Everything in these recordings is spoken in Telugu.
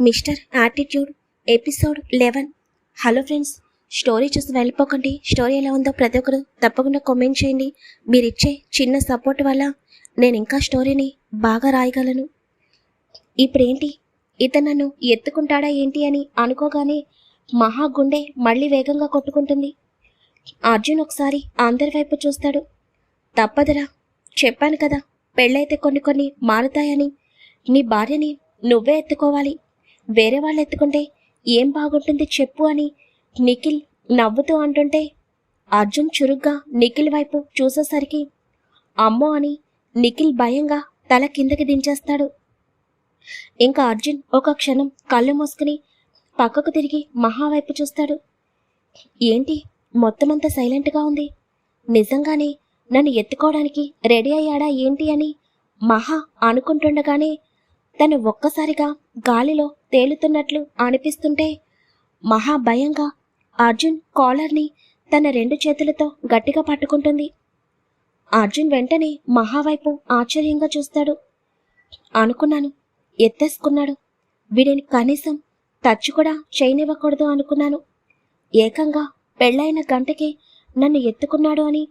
Mister attitude episode eleven. Hello friends story చూసి వెళ్ళిపోకండి. స్టోరీ ఎలా ఉందో ప్రతి ఒక్కరు తప్పకుండా కామెంట్ చేయండి. మీరు ఇచ్చే చిన్న సపోర్ట్ వల్ల నేను ఇంకా స్టోరీని బాగా రాయగలను. ఇప్పుడేంటి? ఇతను నన్ను ఎత్తుకుంటాడా ఏంటి అని అనుకోగానే మహా గుండె మళ్ళీ వేగంగా కొట్టుకుంటుంది. అర్జున్ ఒకసారి అందరి వైపు చూస్తాడు. తప్పదురా చెప్పాను కదా పెళ్ళైతే కొన్ని కొన్ని మారుతాయని. నీ భార్యని నువ్వే ఎత్తుకోవాలి. వేరే వాళ్ళు ఎత్తుకుంటే ఏం బాగుంటుంది చెప్పు అని నిఖిల్ నవ్వుతూ అంటుంటే అర్జున్ చురుగ్గా నిఖిల్ వైపు చూసేసరికి అమ్మో అని నిఖిల్ భయంగా తల కిందకి దించేస్తాడు. ఇంకా అర్జున్ ఒక క్షణం కళ్ళు మూసుకుని పక్కకు తిరిగి మహా వైపు చూస్తాడు. ఏంటి మొత్తమంతా సైలెంట్గా ఉంది? నిజంగానే నన్ను ఎత్తుకోవడానికి రెడీ అయ్యాడా ఏంటి అని మహా అనుకుంటుండగానే తను ఒక్కసారిగా గాలిలో తేలుతున్నట్లు అనిపిస్తుంటే మహా భయంగా అర్జున్ కాలర్ని తన రెండు చేతులతో గట్టిగా పట్టుకుంటుంది. అర్జున్ వెంటనే మహా వైపు ఆశ్చర్యంగా చూస్తాడు. అనుకున్నాను ఎత్తేసుకున్నాడు. వీడిని కనీసం టచ్ కూడా చేయనివ్వకూడదు అనుకున్నాను. ఏకంగా పెళ్ళైన గంటకి నన్ను ఎత్తుకున్నాడు అని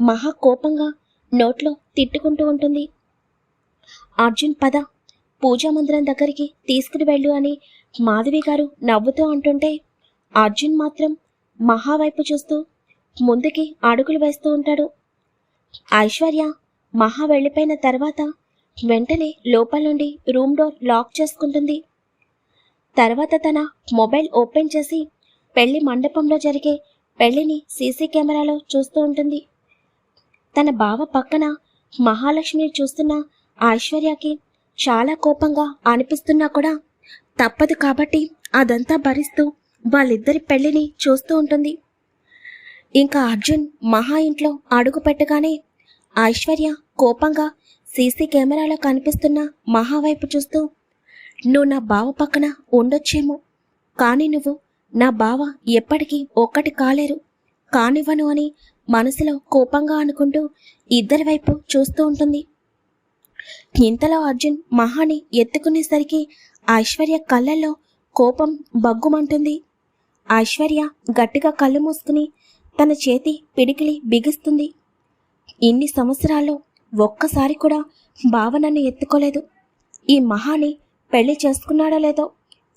మహా కోపంగా నోట్లో తిట్టుకుంటూ ఉంటుంది. అర్జున్ పద పూజా మందిరం దగ్గరికి తీసుకుని వెళ్ళు అని మాధవి గారు నవ్వుతూ అంటుంటే అర్జున్ మాత్రం మహా వైపు చూస్తూ ముందుకి అడుగులు వేస్తూ ఉంటాడు. ఐశ్వర్య మహా వెళ్ళిపోయిన తర్వాత వెంటనే లోపల నుండి రూమ్ డోర్ లాక్ చేసుకుంటుంది. తర్వాత తన మొబైల్ ఓపెన్ చేసి పెళ్ళి మండపంలో జరిగే పెళ్ళిని సీసీ కెమెరాలో చూస్తూ ఉంటుంది. తన బావ పక్కన మహాలక్ష్మిని చూస్తున్న ఐశ్వర్యకి చాలా కోపంగా అనిపిస్తున్నా కూడా తప్పదు కాబట్టి అదంతా భరిస్తూ వాళ్ళిద్దరి పెళ్ళిని చూస్తూ ఉంటుంది. ఇంకా అర్జున్ మహా ఇంట్లో అడుగు పెట్టగానే ఐశ్వర్య కోపంగా సీసీ కెమెరాలో కనిపిస్తున్న మహా వైపు చూస్తూ నువ్వు నా బావ పక్కన ఉండొచ్చేమో కానీ నువ్వు నా బావ ఎప్పటికీ ఒక్కటి కాలేరు. కానివ్వను అని మనసులో కోపంగా అనుకుంటూ ఇద్దరి వైపు చూస్తూ ఉంటుంది. ఇంతలో అర్జున్ మహాని ఎత్తుకునేసరికి ఐశ్వర్య కళ్ళల్లో కోపం బగ్గుమంటుంది. ఐశ్వర్య గట్టిగా కళ్ళు మూసుకుని తన చేతి పిడికిలి బిగిస్తుంది. ఇన్ని సంవత్సరాల్లో ఒక్కసారి కూడా బావ నన్ను ఎత్తుకోలేదు. ఈ మహాని పెళ్ళి చేసుకున్నాడో లేదో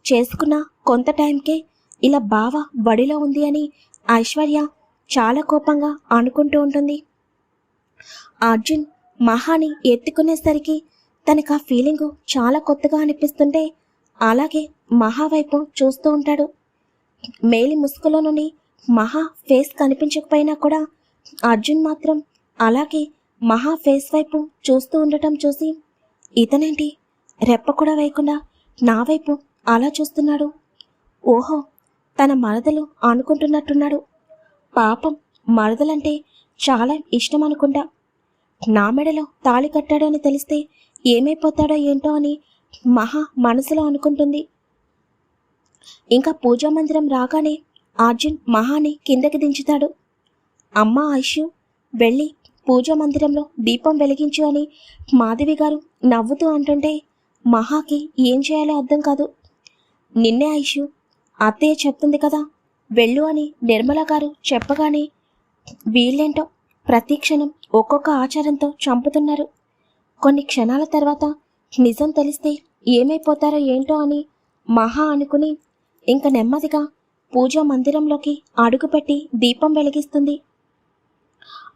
చేసుకున్న కొంత టైంకే ఇలా బావ బడిలో ఉంది అని ఐశ్వర్య చాలా కోపంగా అనుకుంటూ ఉంటుంది. అర్జున్ మహాని ఎత్తుకునేసరికి తనకు ఆ ఫీలింగు చాలా కొత్తగా అనిపిస్తుంటే అలాగే మహా వైపు చూస్తూ ఉంటాడు. మేలి ముసుగులో నుండి మహా ఫేస్ కనిపించకపోయినా కూడా అర్జున్ మాత్రం అలాగే మహా ఫేస్ వైపు చూస్తూ ఉండటం చూసి ఇతనేంటి? రెప్ప కూడా వేయకుండా నా వైపు అలా చూస్తున్నాడు. ఓహో తన మరదలు అనుకుంటున్నట్టున్నాడు. పాపం మరదలంటే చాలా ఇష్టం అనుకుంటా. నా మెడలో తాళి కట్టాడని తెలిస్తే ఏమైపోతాడో ఏంటో అని మహా మనసులో అనుకుంటుంది. ఇంకా పూజా మందిరం రాగానే అర్జున్ మహాని కిందకి దించుతాడు. అమ్మ ఐషు వెళ్ళి పూజా మందిరంలో దీపం వెలిగించు అని మాధవి గారు నవ్వుతూ అంటుంటే మహాకి ఏం చేయాలో అర్థం కాదు. నిన్నే ఐషు అత్తయ్య చెప్తుంది కదా వెళ్ళు అని నిర్మల గారు చెప్పగానే వీళ్ళేంటో ప్రతి క్షణం ఒక్కొక్క ఆచారంతో చంపుతున్నారు. కొన్ని క్షణాల తర్వాత నిజం తెలిస్తే ఏమైపోతారో ఏంటో అని మహా అనుకుని ఇంక నెమ్మదిగా పూజా మందిరంలోకి అడుగుపెట్టి దీపం వెలిగిస్తుంది.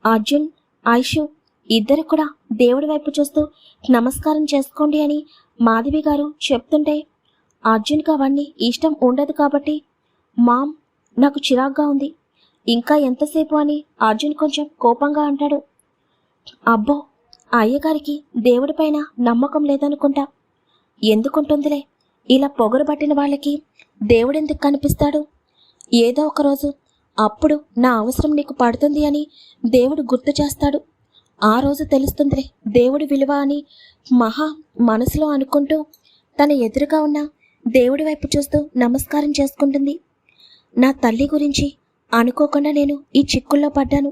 అర్జున్ ఐషు ఇద్దరు కూడా దేవుడి వైపు చూస్తూ నమస్కారం చేసుకోండి అని మాధవి గారు చెప్తుంటే అర్జున్కి అవన్నీ ఇష్టం ఉండదు కాబట్టి మామ్ నాకు చిరాగ్గా ఉంది. ఇంకా ఎంతసేపు అని అర్జున్ కొంచెం కోపంగా అంటాడు. అబ్బో అయ్యగారికి దేవుడిపైన నమ్మకం లేదనుకుంటా. ఎందుకుంటుందిలే ఇలా పొగరు పట్టిన వాళ్ళకి దేవుడెందుకు కనిపిస్తాడు? ఏదో ఒకరోజు అప్పుడు నా అవసరం నీకు పడుతుంది అని దేవుడు గుర్తు చేస్తాడు. ఆ రోజు తెలుస్తుందిలే దేవుడి విలువ అని మహా మనసులో అనుకుంటూ తన ఎదురుగా ఉన్న దేవుడి వైపు చూస్తూ నమస్కారం చేసుకుంటుంది. నా తల్లి గురించి అనుకోకుండా నేను ఈ చిక్కుల్లో పడ్డాను.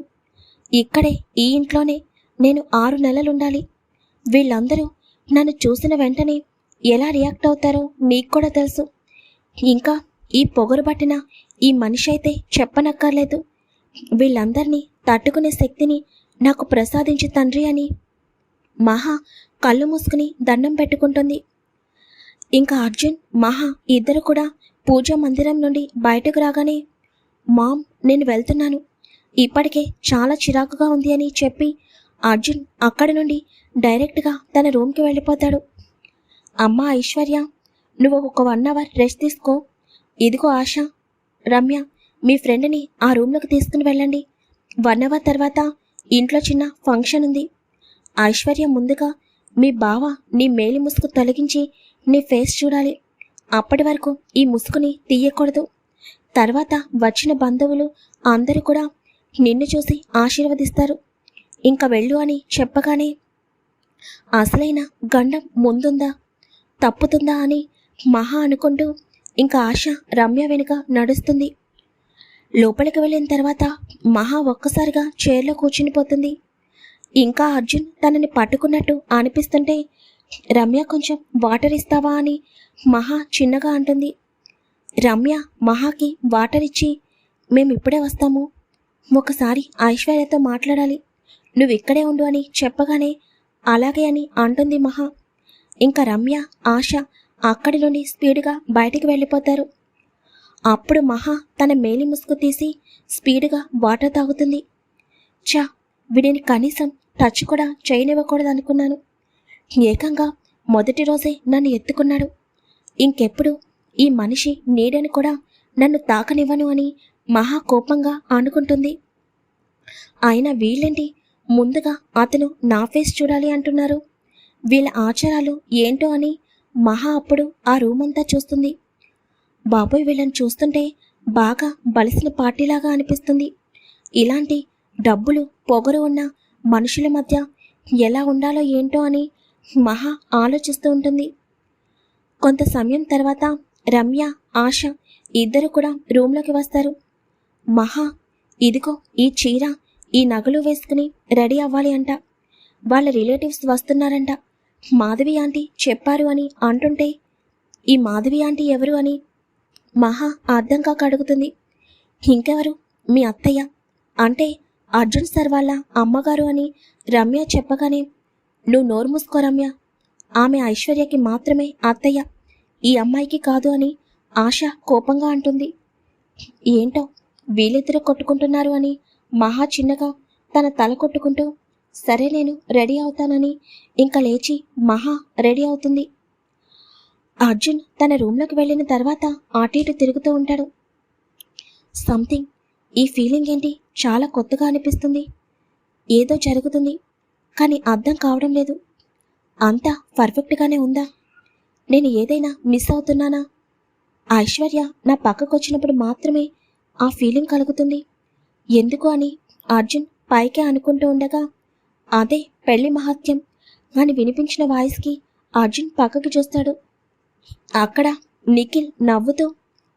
ఇక్కడే ఈ ఇంట్లోనే నేను ఆరు నెలలుండాలి. వీళ్ళందరూ నన్ను చూసిన వెంటనే ఎలా రియాక్ట్ అవుతారో మీకు కూడా తెలుసు. ఇంకా ఈ పొగరు పట్టిన ఈ మనిషి అయితే చెప్పనక్కర్లేదు. వీళ్ళందరినీ తట్టుకునే శక్తిని నాకు ప్రసాదించి తండ్రి అని మహా కళ్ళు మూసుకుని దండం పెట్టుకుంటుంది. ఇంకా అర్జున్ మహా ఇద్దరు కూడా పూజా మందిరం నుండి బయటకు రాగానే మామ్ నేను వెళ్తున్నాను. ఇప్పటికే చాలా చిరాకుగా ఉంది అని చెప్పి అర్జున్ అక్కడి నుండి డైరెక్ట్గా తన రూమ్కి వెళ్ళిపోతాడు. అమ్మ ఐశ్వర్య నువ్వు ఒక వన్ అవర్ రెస్ట్ తీసుకో. ఇదిగో ఆశ రమ్య మీ ఫ్రెండ్ని ఆ రూమ్లోకి తీసుకుని వెళ్ళండి. వన్ అవర్ తర్వాత ఇంట్లో చిన్న ఫంక్షన్ ఉంది. ఐశ్వర్య ముందుగా మీ బావ నీ మేలి ముసుగు తొలగించి నీ ఫేస్ చూడాలి. అప్పటి వరకు ఈ ముసుగుని తీయకూడదు. తర్వాత వచ్చిన బంధువులు అందరూ కూడా నిన్ను చూసి ఆశీర్వదిస్తారు. ఇంకా వెళ్ళు అని చెప్పగానే అసలైన గండం ముందుందా? తప్పుతుందా అని మహా అనుకుంటూ ఇంకా ఆశ రమ్య వెనుక నడుస్తుంది. లోపలికి వెళ్ళిన తర్వాత మహా ఒక్కసారిగా చైర్లో కూర్చునిపోతుంది ఇంకా అర్జున్ తనని పట్టుకున్నట్టు అనిపిస్తుంటే రమ్య కొంచెం వాటర్ ఇస్తావా? అని మహా చిన్నగా అంటుంది. రమ్య మహాకి వాటర్ ఇచ్చి మేము ఇప్పుడే వస్తాము. ఒకసారి ఐశ్వర్యతో మాట్లాడాలి. నువ్వు ఇక్కడే ఉండు అని చెప్పగానే అలాగే అని అంటుంది మహా. ఇంకా రమ్య ఆశ అక్కడి నుండి స్పీడ్గా బయటికి వెళ్ళిపోతారు. అప్పుడు మహా తన మేలి ముసుగు తీసి స్పీడ్గా వాటర్ తాగుతుంది. చా వీడిని కనీసం టచ్ కూడా చేయనివ్వకూడదు అనుకున్నాను ఏకంగా మొదటి రోజే నన్ను ఎత్తుకున్నాడు. ఇంకెప్పుడు ఈ మనిషి నీడని కూడా నన్ను తాకనివ్వను అని మహా కోపంగా అనుకుంటుంది ఆయన వీళ్ళేంటి? ముందుగా అతను నా ఫేస్ చూడాలి అంటున్నారు. వీళ్ళ ఆచారాలు ఏంటో అని మహా అప్పుడు ఆ రూమ్ అంతా చూస్తుంది. బాబోయ్ వీళ్ళని చూస్తుంటే బాగా బలిసిన పార్టీలాగా అనిపిస్తుంది. ఇలాంటి డబ్బులు పొగరు ఉన్న మనుషుల మధ్య ఎలా ఉండాలో ఏంటో అని మహా ఆలోచిస్తూ ఉంటుంది. కొంత సమయం తర్వాత రమ్య ఆశ ఇద్దరు కూడా రూమ్లోకి వస్తారు. మహా ఇదిగో ఈ చీర ఈ నగలు వేసుకుని రెడీ అవ్వాలి అంట. వాళ్ళ రిలేటివ్స్ వస్తున్నారంట. మాధవి ఆంటీ చెప్పారు అని అంటుంటే ఈ మాధవి ఆంటీ ఎవరు అని మహా అర్థం కాక అడుగుతుంది. ఇంకెవరు? మీ అత్తయ్య. అంటే అర్జున్ సార్ వాళ్ళ అమ్మగారు అని రమ్య చెప్పగానే నువ్వు నోరు మూసుకో రమ్య. ఆమె ఐశ్వర్యకి మాత్రమే అత్తయ్య. ఈ అమ్మాయికి కాదు అని ఆశ కోపంగా అంటుంది. ఏంటో వీళ్ళిద్దరూ కొట్టుకుంటున్నారు అని మహా చిన్నగా తన తల కొట్టుకుంటూ సరే నేను రెడీ అవుతానని ఇంకా లేచి మహా రెడీ అవుతుంది. అర్జున్ తన రూమ్లోకి వెళ్ళిన తర్వాత అటు ఇటు తిరుగుతూ ఉంటాడు. సంథింగ్ ఈ ఫీలింగ్ ఏంటి? చాలా కొత్తగా అనిపిస్తుంది. ఏదో జరుగుతుంది కానీ అర్థం కావడం లేదు. అంతా పర్ఫెక్ట్గానే ఉందా? నేను ఏదైనా మిస్ అవుతున్నానా? ఐశ్వర్య నా పక్కకు వచ్చినప్పుడు మాత్రమే ఆ ఫీలింగ్ కలుగుతుంది. ఎందుకు అని అర్జున్ పైకే అనుకుంటూ ఉండగా అదే పెళ్ళి మహత్యం అని వినిపించిన వాయిస్కి అర్జున్ పక్కకి చూస్తాడు. అక్కడ నిఖిల్ నవ్వుతూ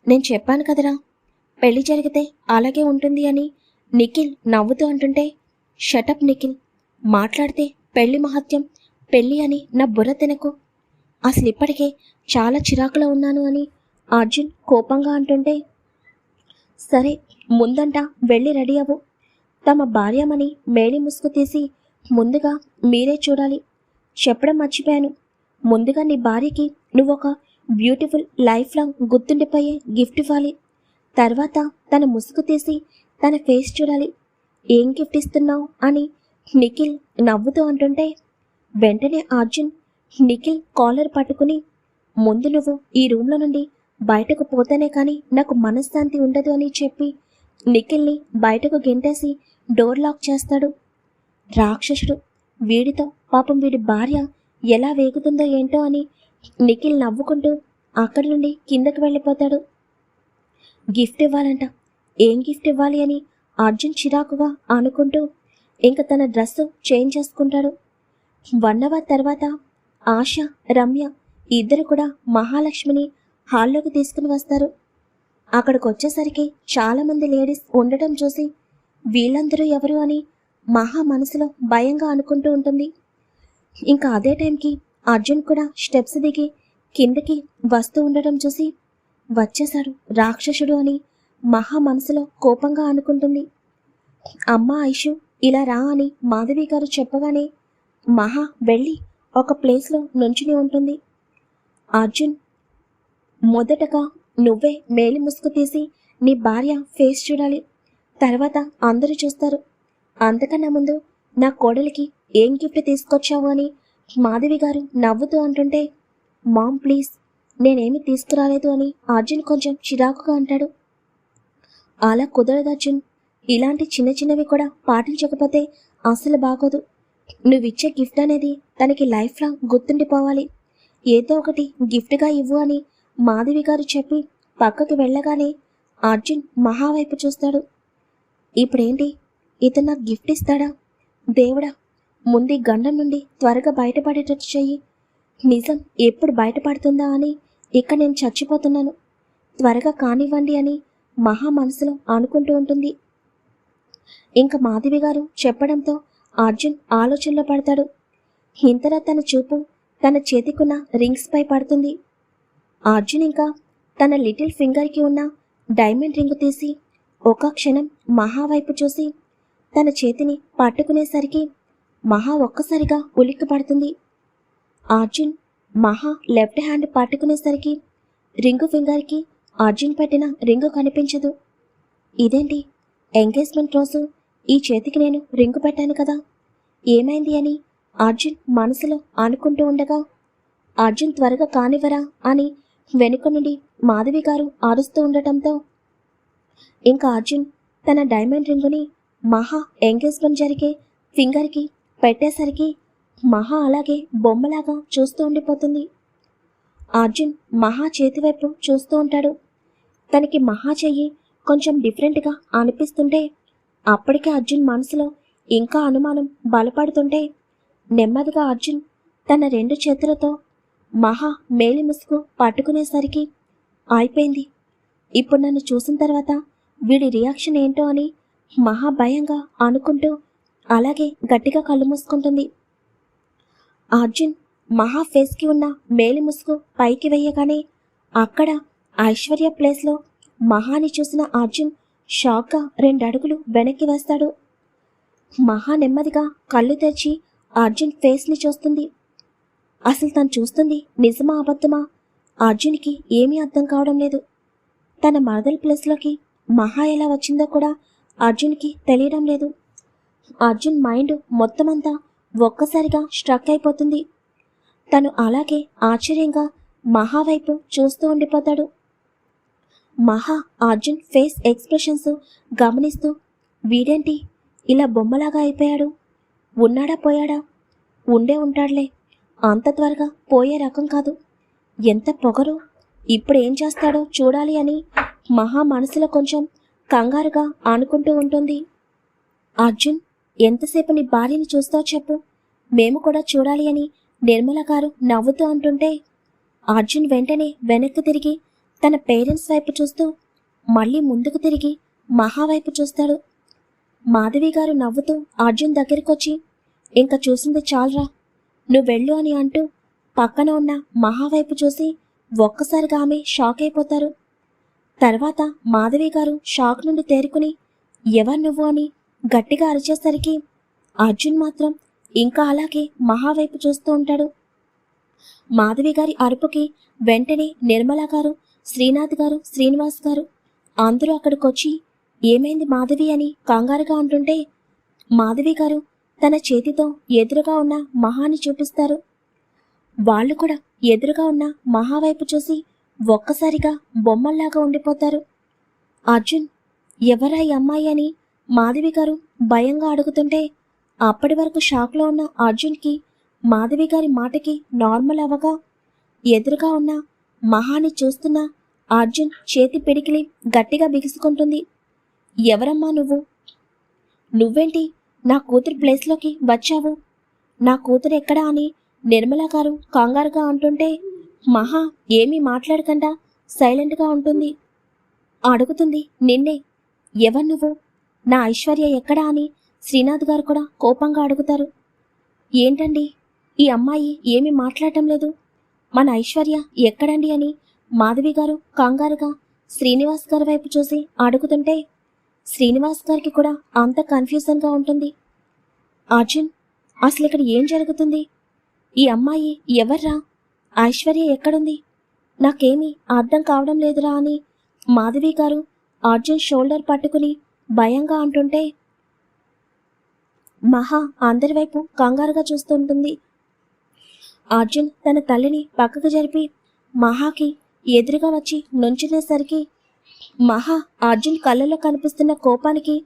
నేను చెప్పాను కదరా పెళ్ళి జరిగితే అలాగే ఉంటుంది అని నిఖిల్ నవ్వుతూ అంటుంటే షటప్ నిఖిల్. మాట్లాడితే పెళ్ళి మహత్యం పెళ్ళి అని నా బుర్ర తినకు. అసలు ఇప్పటికే చాలా చిరాకులో ఉన్నాను అని అర్జున్ కోపంగా అంటుంటే సరే ముందంట వెళ్ళి రెడీ అవ్వు. తమ భార్యమని మేలి ముసుగు తీసి ముందుగా మీరే చూడాలి. చెప్పడం మర్చిపోయాను. ముందుగా నీ భార్యకి నువ్వు ఒక బ్యూటిఫుల్ లైఫ్ లాంగ్ గుర్తుండిపోయే గిఫ్ట్ ఇవ్వాలి. తర్వాత తన ముసుగు తీసి తన ఫేస్ చూడాలి. ఏం గిఫ్ట్ ఇస్తున్నావు అని నిఖిల్ నవ్వుతూ అంటుంటే వెంటనే అర్జున్ నిఖిల్ కాలర్ పట్టుకుని ముందు నువ్వు ఈ రూమ్లో నుండి బయటకు పోతేనే కానీ నాకు మనశ్శాంతి ఉండదు అని చెప్పి నిఖిల్ని బయటకు గెంటేసి డోర్ లాక్ చేస్తాడు. రాక్షసుడు వీడితో పాపం వీడి భార్య ఎలా వేగుతుందో ఏంటో అని నిఖిల్ నవ్వుకుంటూ అక్కడి నుండి కిందకు వెళ్ళిపోతాడు. గిఫ్ట్ ఇవ్వాలంట. ఏం గిఫ్ట్ ఇవ్వాలి అని అర్జున్ చిరాకుగా అనుకుంటూ ఇంక తన డ్రెస్సు చేంజ్ చేసుకుంటాడు. వన్ అవర్ తర్వాత ఆశ రమ్య ఇద్దరు కూడా మహాలక్ష్మిని హాల్లోకి తీసుకుని వస్తారు. అక్కడికి వచ్చేసరికి చాలామంది లేడీస్ ఉండటం చూసి వీళ్ళందరూ ఎవరు అని మహా మనసులో భయంగా అనుకుంటూ ఉంటుంది. ఇంకా అదే టైంకి అర్జున్ కూడా స్టెప్స్ దిగి కిందకి వస్తూ ఉండటం చూసి వచ్చేశాడు రాక్షసుడు అని మహా మనసులో కోపంగా అనుకుంటుంది. అమ్మ ఐషు ఇలా రా అని మాధవి గారు చెప్పగానే మహా వెళ్ళి ఒక ప్లేస్లో నుంచుని ఉంటుంది. అర్జున్ మొదటగా నువ్వే మేలి ముసుగు తీసి నీ భార్య ఫేస్ చూడాలి. తర్వాత అందరూ చూస్తారు. అంతకన్నా ముందు నా కోడలికి ఏం గిఫ్ట్ తీసుకొచ్చావు అని మాధవి గారు నవ్వుతూ అంటుంటే మామ్ ప్లీజ్ నేనేమి తీసుకురాలేదు అని అర్జున్ కొంచెం చిరాకుగా అంటాడు. అలా కుదరదు అర్జున్. ఇలాంటి చిన్న చిన్నవి కూడా పాటించకపోతే అసలు బాగోదు. నువ్విచ్చే గిఫ్ట్ అనేది తనకి లైఫ్లో గుర్తుండిపోవాలి. ఏదో ఒకటి గిఫ్ట్గా ఇవ్వు అని మాధవి గారు చెప్పి పక్కకి వెళ్ళగానే అర్జున్ మహా వైపు చూస్తాడు. ఇప్పుడేంటి? ఇతను నాకు గిఫ్ట్ ఇస్తాడా? దేవుడా ముందు గండం నుండి త్వరగా బయటపడేటట్టు చెయ్యి. నిజం ఎప్పుడు బయటపడుతుందా అని ఇక నేను చచ్చిపోతున్నాను. త్వరగా కానివ్వండి అని మహా మనసులో అనుకుంటూ ఉంటుంది. ఇంకా మాధవి గారు చెప్పడంతో అర్జున్ ఆలోచనలో పడతాడు. ఇంతలో తన చూపు తన చేతికున్న రింగ్స్పై పడుతుంది. అర్జున్ ఇంకా తన లిటిల్ ఫింగర్కి ఉన్న డైమండ్ రింగ్ తీసి ఒక క్షణం మహా వైపు చూసి తన చేతిని పట్టుకునేసరికి మహా ఒక్కసారిగా ఉలిక్కి పడుతుంది. అర్జున్ మహా లెఫ్ట్ హ్యాండ్ పట్టుకునేసరికి రింగు ఫింగర్కి అర్జున్ పెట్టిన రింగు కనిపించదు. ఇదేంటి ఎంగేజ్మెంట్ రోజు? ఈ చేతికి నేను రింగు పెట్టాను కదా. ఏమైంది అని అర్జున్ మనసులో అనుకుంటూ ఉండగా అర్జున్ త్వరగా కానివ్వరా అని వెనుక నుండి మాధవి గారు అరుస్తూ ఉండటంతో ఇంకా అర్జున్ తన డైమండ్ రింగుని మహా ఎంగేజ్మెంట్ జరిగే ఫింగర్కి పెట్టేసరికి మహా అలాగే బొమ్మలాగా చూస్తూ ఉండిపోతుంది. అర్జున్ మహా చేతి వైపు చూస్తూ ఉంటాడు. తనకి మహా చెయ్యి కొంచెం డిఫరెంట్గా అనిపిస్తుంటే అప్పటికే అర్జున్ మనసులో ఇంకా అనుమానం బలపడుతుంటే నెమ్మదిగా అర్జున్ తన రెండు చేతులతో మహా మేలి ముసుగు పట్టుకునేసరికి అయిపోయింది. ఇప్పుడు నన్ను చూసిన తర్వాత వీడి రియాక్షన్ ఏంటో అని మహా భయంగా అనుకుంటూ అలాగే గట్టిగా కళ్ళు మూసుకుంటుంది. అర్జున్ మహా ఫేస్కి ఉన్న మేలి ముసుగు పైకి వేయగానే అక్కడ ఐశ్వర్య ప్లేస్లో మహాని చూసిన అర్జున్ షాక్గా రెండు అడుగులు వెనక్కి వేస్తాడు. మహా నెమ్మదిగా కళ్ళు తెరిచి అర్జున్ ఫేస్ని చూస్తుంది. అసలు తను చూస్తుంది నిజమా అబద్ధమా? అర్జున్కి ఏమీ అర్థం కావడం లేదు. తన మరదల ప్లేస్లోకి మహా ఎలా వచ్చిందో కూడా అర్జున్కి తెలియడం లేదు. అర్జున్ మైండ్ మొత్తమంతా ఒక్కసారిగా స్ట్రక్ అయిపోతుంది. తను అలాగే ఆశ్చర్యంగా మహా వైపు చూస్తూ ఉండిపోతాడు. మహా అర్జున్ ఫేస్ ఎక్స్ప్రెషన్స్ గమనిస్తూ వీడేంటి? ఇలా బొమ్మలాగా అయిపోయాడు? ఉన్నాడా పోయాడా? ఉండే ఉంటాడులే. అంత త్వరగా పోయే రకం కాదు. ఎంత పొగరు? ఇప్పుడు ఏం చేస్తాడో చూడాలి అని మహా మనసులో కొంచెం కంగారుగా అనుకుంటూ ఉంటుంది. అర్జున్ ఎంతసేపు నీ భార్యని చూస్తావు చెప్పు. మేము కూడా చూడాలి అని నిర్మల గారు నవ్వుతూ అంటుంటే అర్జున్ వెంటనే వెనక్కి తిరిగి తన పేరెంట్స్ వైపు చూస్తూ మళ్ళీ ముందుకు తిరిగి మహా వైపు చూస్తాడు. మాధవి గారు నవ్వుతూ అర్జున్ దగ్గరికొచ్చి ఇంకా చూసింది చాలరా. నువ్వు వెళ్ళు అని అంటూ పక్కన ఉన్న మహావైపు చూసి ఒక్కసారిగా ఆమె షాక్ అయిపోతారు. తర్వాత మాధవి గారు షాక్ నుండి తేరుకుని ఎవరు నువ్వు అని గట్టిగా అరిచేసరికి అర్జున్ మాత్రం ఇంకా అలాగే మహావైపు చూస్తూ ఉంటాడు. మాధవి గారి అరుపుకి వెంటనే నిర్మల గారు శ్రీనాథ్ గారు శ్రీనివాస్ గారు అందరూ అక్కడికొచ్చి ఏమైంది మాధవి అని కంగారుగా అంటుంటే మాధవి గారు తన చేతితో ఎదురుగా ఉన్న మహాని చూపిస్తారు. వాళ్ళు కూడా ఎదురుగా ఉన్న మహా వైపు చూసి ఒక్కసారిగా బొమ్మల్లాగా ఉండిపోతారు. అర్జున్ ఎవరా ఈ అమ్మాయి అని మాధవి గారు భయంగా అడుగుతుంటే అప్పటి వరకు షాక్లో ఉన్న అర్జున్కి మాధవి గారి మాటకి నార్మల్ అవ్వగా ఎదురుగా ఉన్న మహాని చూస్తున్న అర్జున్ చేతి పిడికిలి గట్టిగా బిగుసుకుంటుంది. ఎవరమ్మా నువ్వు? నువ్వేంటి? నా కూతురు ప్లేస్లోకి వచ్చావు. నా కూతురు ఎక్కడా అని నిర్మల గారు కంగారుగా అంటుంటే మహా ఏమీ మాట్లాడకుండా సైలెంట్గా ఉంటుంది. అడుగుతుంది నిన్నే ఎవరు నువ్వు? నా ఐశ్వర్య ఎక్కడా అని శ్రీనాథ్ గారు కూడా కోపంగా అడుగుతారు. ఏంటండి? ఈ అమ్మాయి ఏమీ మాట్లాడటం లేదు. మన ఐశ్వర్య ఎక్కడండి అని మాధవి గారు కంగారుగా శ్రీనివాస్ గారి వైపు చూసి అడుగుతుంటే శ్రీనివాస్ గారికి కూడా అంత కన్ఫ్యూజన్గా ఉంటుంది. అర్జున్ అసలు ఇక్కడ ఏం జరుగుతుంది? ఈ అమ్మాయి ఎవర్రా? ఐశ్వర్య ఎక్కడుంది? నాకేమీ అర్థం కావడం లేదురా అని మాధవి గారు అర్జున్ షోల్డర్ పట్టుకుని భయంగా అంటుంటే మహా అందరి వైపు కంగారుగా చూస్తుంటుంది అర్జున్ తన తల్లిని పక్కకు జరిపి మహాకి ఎదురుగా వచ్చి నుంచునేసరికి మహా అర్జున్ కళ్ళలో కనిపిస్తున్న కోపానికి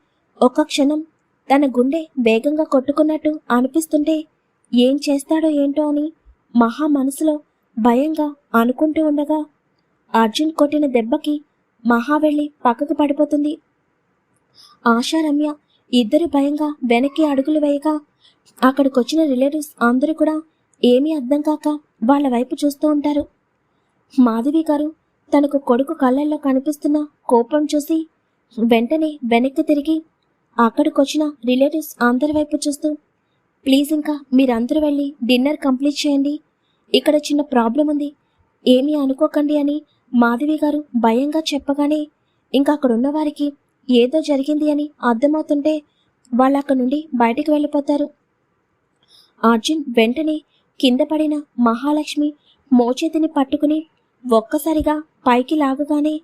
ఒక క్షణం తన గుండె వేగంగా కొట్టుకున్నట్టు అనిపిస్తుంటే ఏం చేస్తాడో ఏంటో అని మహా మనసులో భయంగా అనుకుంటూ ఉండగా అర్జున్ కొట్టిన దెబ్బకి మహా వెళ్ళి పక్కకు పడిపోతుంది. ఆశా రమ్య ఇద్దరు భయంగా వెనక్కి అడుగులు వేయగా అక్కడికొచ్చిన రిలేటివ్స్ అందరూ కూడా ఏమీ అర్థం కాక వాళ్ళ వైపు చూస్తూ ఉంటారు. మాధవి గారు తనకు కొడుకు కళ్ళల్లో కనిపిస్తున్న కోపం చూసి వెంటనే వెనక్కి తిరిగి అక్కడికొచ్చిన రిలేటివ్స్ అందరి వైపు చూస్తూ ప్లీజ్ ఇంకా మీరందరూ వెళ్ళి డిన్నర్ కంప్లీట్ చేయండి. ఇక్కడ చిన్న ప్రాబ్లం ఉంది. ఏమీ అనుకోకండి అని మాధవి గారు భయంగా చెప్పగానే ఇంకా అక్కడున్న వారికి ఏదో జరిగింది అని అర్థమవుతుంటే వాళ్ళు అక్కడి నుండి బయటికి వెళ్ళిపోతారు. అర్జున్ వెంటనే కింద పడిన మహాలక్ష్మి మోచేతిని పట్టుకుని ఒక్కసారిగా పైకి లాగగానే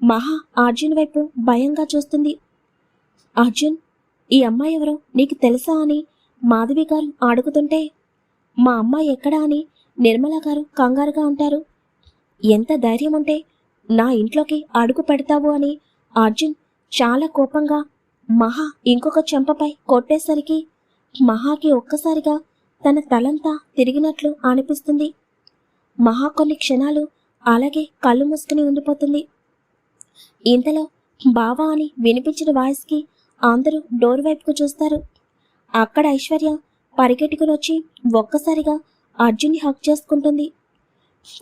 మహా అర్జున్ వైపు భయంగా చూస్తుంది. అర్జున్ ఈ అమ్మాయి ఎవరో నీకు తెలుసా అని మాధవి గారు అడుగుతుంటే మా అమ్మాయి ఎక్కడా అని నిర్మల గారు కంగారుగా ఉంటారు ఎంత ధైర్యం ఉంటే నా ఇంట్లోకి అడుగు పెడతావు అని అర్జున్ చాలా కోపంగా మహా ఇంకొక చెంపపై కొట్టేసరికి మహాకి ఒక్కసారిగా తన తలంతా తిరిగినట్లు అనిపిస్తుంది. మహా కొన్ని క్షణాలు అలాగే కళ్ళు మూసుకుని ఉండిపోతుంది. ఇంతలో బావా అని వినిపించిన వాయిస్కి అందరూ డోర్ వైపుకు చూస్తారు. అక్కడ ఐశ్వర్య పరిగెట్టుకుని వచ్చి ఒక్కసారిగా అర్జున్ని హక్ చేసుకుంటుంది.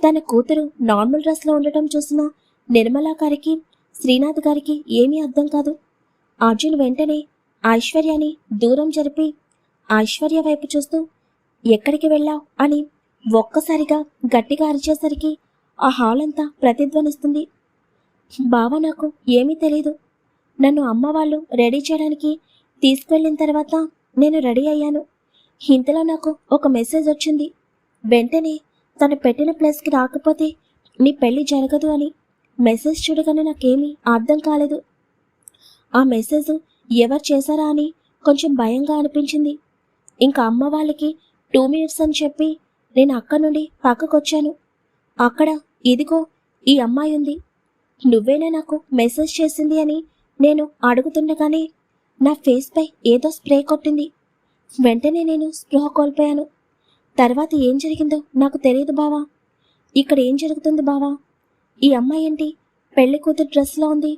తన కూతురు నార్మల్ డ్రెస్లో ఉండటం చూసిన నిర్మలా గారికి శ్రీనాథ్ గారికి ఏమీ అర్థం కాదు. అర్జున్ వెంటనే ఐశ్వర్యని దూరం జరిపి ఐశ్వర్య వైపు చూస్తూ ఎక్కడికి వెళ్ళావు అని ఒక్కసారిగా గట్టిగా అరిచేసరికి ఆ హాల్ అంతా ప్రతిధ్వనిస్తుంది. బావ నాకు ఏమీ తెలీదు. నన్ను అమ్మ వాళ్ళు రెడీ చేయడానికి తీసుకువెళ్ళిన తర్వాత నేను రెడీ అయ్యాను. ఇంతలో నాకు ఒక మెసేజ్ వచ్చింది. వెంటనే తను పెట్టిన ప్లేస్కి రాకపోతే నీ పెళ్ళి జరగదు అని. మెసేజ్ చూడగానే నాకేమీ అర్థం కాలేదు. ఆ మెసేజ్ ఎవరు చేశారా అని కొంచెం భయంగా అనిపించింది. ఇంకా అమ్మ వాళ్ళకి టూ మినిట్స్ అని చెప్పి నేను అక్కడి నుండి పక్కకొచ్చాను. అక్కడ ఇదిగో ఈ అమ్మాయి ఉంది. నువ్వేనా నాకు మెసేజ్ చేసింది అని నేను అడుగుతుండగానే నా ఫేస్పై ఏదో స్ప్రే కొట్టింది. వెంటనే నేను స్పృహ కోల్పోయాను. తర్వాత ఏం జరిగిందో నాకు తెలియదు బావా. ఇక్కడ ఏం జరుగుతుంది బావా? ఈ అమ్మాయి ఏంటి? పెళ్ళి కూతురు డ్రెస్లో ఉంది.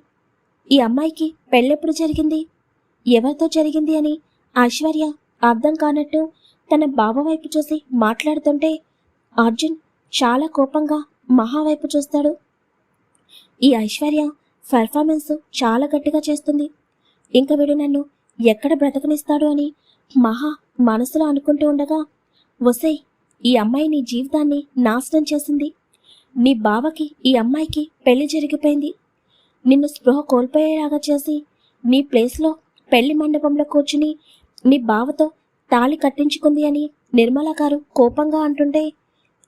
ఈ అమ్మాయికి పెళ్ళెప్పుడు జరిగింది? ఎవరితో జరిగింది అని ఐశ్వర్య అర్థం కానట్టు తన బావ వైపు చూసి మాట్లాడుతుంటే అర్జున్ చాలా కోపంగా మహా వైపు చూస్తాడు. ఈ ఐశ్వర్య పర్ఫార్మెన్స్ చాలా గట్టిగా చేస్తుంది. ఇంక వీడు నన్ను ఎక్కడ బ్రతకనిస్తాడు అని మహా మనసులో అనుకుంటూ ఉండగా వసై ఈ అమ్మాయి నీ జీవితాన్ని నాశనం చేసింది. నీ బావకి ఈ అమ్మాయికి పెళ్ళి జరిగిపోయింది. నిన్ను స్పృహ కోల్పోయేలాగా చేసి నీ ప్లేస్లో పెళ్ళి మండపంలో కూర్చుని నీ బావతో తాళి కట్టించుకుంది అని నిర్మల గారు కోపంగా అంటుంటే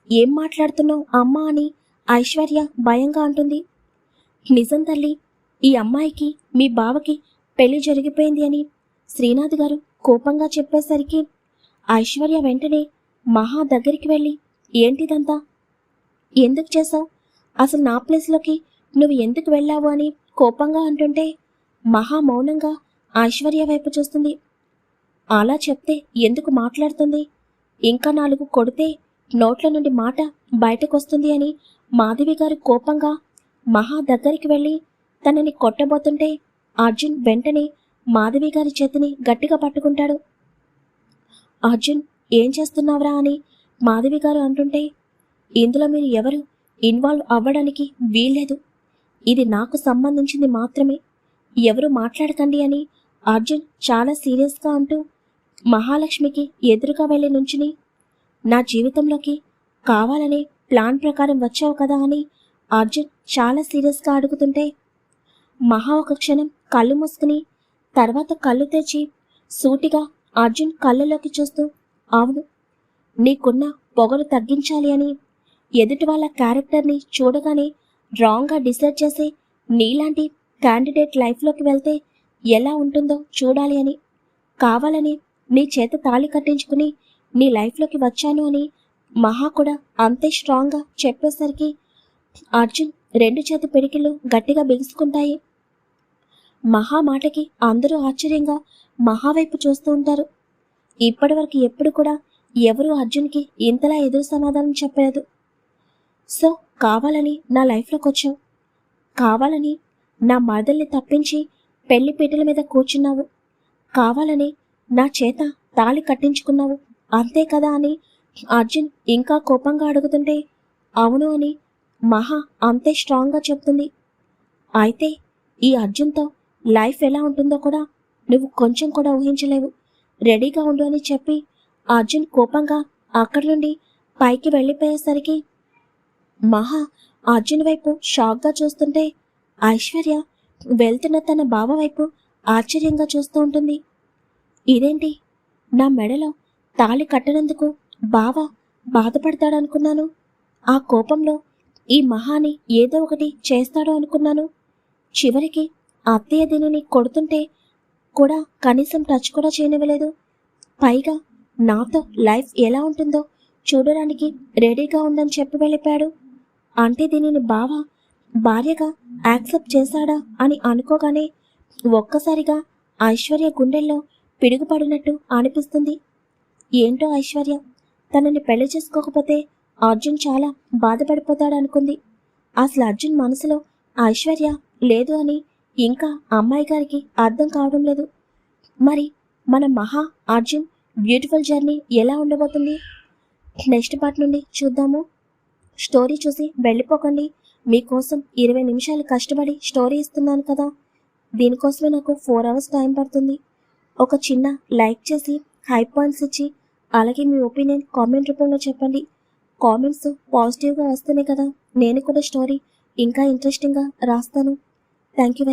ఏం మాట్లాడుతున్నావు అమ్మ అని ఐశ్వర్య భయంగా అంటుంది. నిజం తల్లి ఈ అమ్మాయికి మీ బావకి పెళ్ళి జరిగిపోయింది అని శ్రీనాథ్ గారు కోపంగా చెప్పేసరికి ఐశ్వర్య వెంటనే మహా దగ్గరికి వెళ్ళి ఏంటిదంతా? ఎందుకు చేశావు? అసలు నా ప్లేస్లోకి నువ్వు ఎందుకు వెళ్ళావు అని కోపంగా అంటుంటే మహా మౌనంగా ఐశ్వర్య వైపు చూస్తుంది. అలా చెప్తే ఎందుకు మాట్లాడుతుంది? ఇంకా నాలుగు కొడితే నోట్ల నుండి మాట బయటకొస్తుంది అని మాధవి గారు కోపంగా మహా దగ్గరికి వెళ్ళి తనని కొట్టబోతుంటే అర్జున్ వెంటనే మాధవి గారి చేతిని గట్టిగా పట్టుకుంటాడు. అర్జున్ ఏం చేస్తున్నావురా? అని మాధవి గారు అంటుంటే ఇందులో మీరు ఎవరు? ఇన్వాల్వ్ అవ్వడానికి వీల్లేదు. ఇది నాకు సంబంధించింది మాత్రమే. ఎవరు మాట్లాడకండి అని అర్జున్ చాలా సీరియస్గా అంటూ మహాలక్ష్మికి ఎదురుగా వెళ్ళి నుంచుని నా జీవితంలోకి కావాలనే ప్లాన్ ప్రకారం వచ్చావు కదా అని అర్జున్ చాలా సీరియస్గా అడుగుతుంటే మహా ఒక క్షణం కళ్ళు మూసుకుని తర్వాత కళ్ళు తెచ్చి సూటిగా అర్జున్ కళ్ళలోకి చూస్తూ అవును నీకున్న పొగలు తగ్గించాలి అని ఎదుటి వాళ్ళ క్యారెక్టర్ని చూడగానే రాంగ్గా డిసైడ్ చేసి నీలాంటి క్యాండిడేట్ లైఫ్లోకి వెళ్తే ఎలా ఉంటుందో చూడాలి అని కావాలని నీ చేత తాళి కట్టించుకుని నీ లైఫ్లోకి వచ్చాను అని మహా కూడా అంతే స్ట్రాంగ్గా చెప్పేసరికి అర్జున్ రెండు చేతి పిడికిళ్ళు గట్టిగా బిగుసుకుంటాయి. మహా మాటకి అందరూ ఆశ్చర్యంగా మహా వైపు చూస్తూ ఉంటారు. ఇప్పటివరకు ఎప్పుడు కూడా ఎవరు అర్జున్కి ఇంతలా ఎదురు సమాధానం చెప్పలేదు. సో కావాలని నా లైఫ్లోకి వచ్చావు. కావాలని నా మరదల్ని తప్పించి పెళ్ళి పీటల మీద కూర్చున్నావు. కావాలని నా చేత తాళి కట్టించుకున్నావు. అంతే కదా అని అర్జున్ ఇంకా కోపంగా అడుగుతుంటే అవును అని మహా అంతే స్ట్రాంగ్గా చెప్తుంది. అయితే ఈ అర్జున్తో లైఫ్ ఎలా ఉంటుందో కూడా నువ్వు కొంచెం కూడా ఊహించలేవు. రెడీగా ఉండు అని చెప్పి అర్జున్ కోపంగా అక్కడి నుండి పైకి వెళ్ళిపోయేసరికి మహా అర్జున్ వైపు షాక్గా చూస్తుంటే ఐశ్వర్య వెళ్తున్న తన బావ వైపు ఆశ్చర్యంగా చూస్తూ ఉంటుంది. ఇదేంటి? నా మెడలో తాళి కట్టనందుకు బావ బాధపడతాడనుకున్నాను. ఆ కోపంలో ఈ మహాని ఏదో ఒకటి చేస్తాడు అనుకున్నాను. చివరికి అత్తయ్య దీనిని కొడుతుంటే కూడా కనీసం టచ్ కూడా చేయనివ్వలేదు. పైగా నాతో లైఫ్ ఎలా ఉంటుందో చూడడానికి రెడీగా ఉందని చెప్పి వెళ్ళిపోయాడు. అంటే దీనిని బావ భార్యగా యాక్సెప్ట్ చేశాడా అని అనుకోగానే ఒక్కసారిగా ఐశ్వర్య గుండెల్లో పిడుగుపడినట్టు అనిపిస్తుంది. ఏంటో ఐశ్వర్య తనని పెళ్ళి చేసుకోకపోతే అర్జున్ చాలా బాధపడిపోతాడనుకుంది. అసలు అర్జున్ మనసులో ఐశ్వర్య లేదు అని ఇంకా అమ్మాయి గారికి అర్థం కావడం లేదు. మరి మన మహా అర్జున్ బ్యూటిఫుల్ జర్నీ ఎలా ఉండబోతుంది? నెక్స్ట్ పార్ట్ నుండి చూద్దాము. స్టోరీ చూసి వెళ్ళిపోకండి. మీకోసం ఇరవై నిమిషాలు కష్టపడి స్టోరీ ఇస్తున్నాను కదా. దీనికోసమే నాకు ఫోర్ అవర్స్ టైం పడుతుంది. ఒక చిన్న లైక్ చేసి హై పాయింట్స్ ఇచ్చి అలాగే మీ ఒపీనియన్ కామెంట్ రూపంలో చెప్పండి. కామెంట్స్ పాజిటివ్గా వస్తేనే కదా నేను కూడా స్టోరీ ఇంకా ఇంట్రెస్టింగ్గా రాస్తాను. Thank you